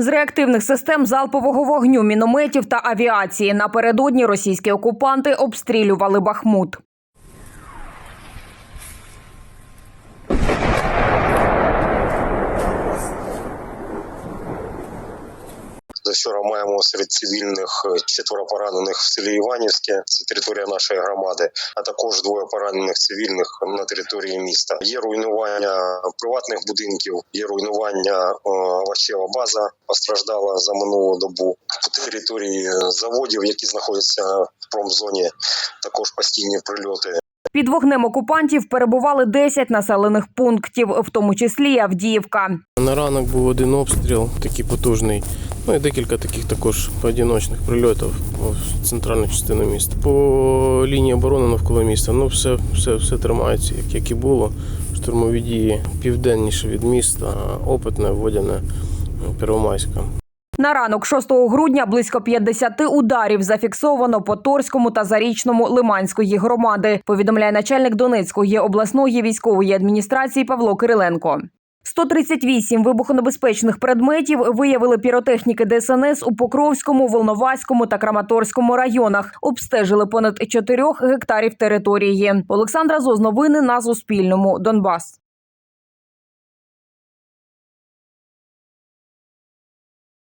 З реактивних систем залпового вогню, мінометів та авіації напередодні російські окупанти обстрілювали Бахмут. За вчора маємо серед цивільних е, четверо поранених в селі Іванівське, це територія нашої громади, а також двоє поранених цивільних на території міста. Є руйнування приватних будинків, є руйнування е, овочева база постраждала за минулу добу. По території заводів, які знаходяться в промзоні, також постійні прильоти. Під вогнем окупантів перебували 10 населених пунктів, в тому числі Авдіївка. На ранок був один обстріл, такий потужний. Ну і декілька таких також поодиночних прильотів в центральну частину міста. По лінії оборони навколо міста ну все, все, все тримається, як, як і було. Штурмові дії південніше від міста, опитне, водяне, ну, Первомайська. На ранок 6 грудня близько 50 ударів зафіксовано по Торському та Зарічному Лиманської громади. Повідомляє начальник Донецької обласної військової адміністрації Павло Кириленко. 138 вибухонебезпечних предметів виявили піротехніки ДСНС у Покровському, Волноваському та Краматорському районах. Обстежили понад 4 гектарів території. Олександра Зоз, новини на Суспільному. Донбас.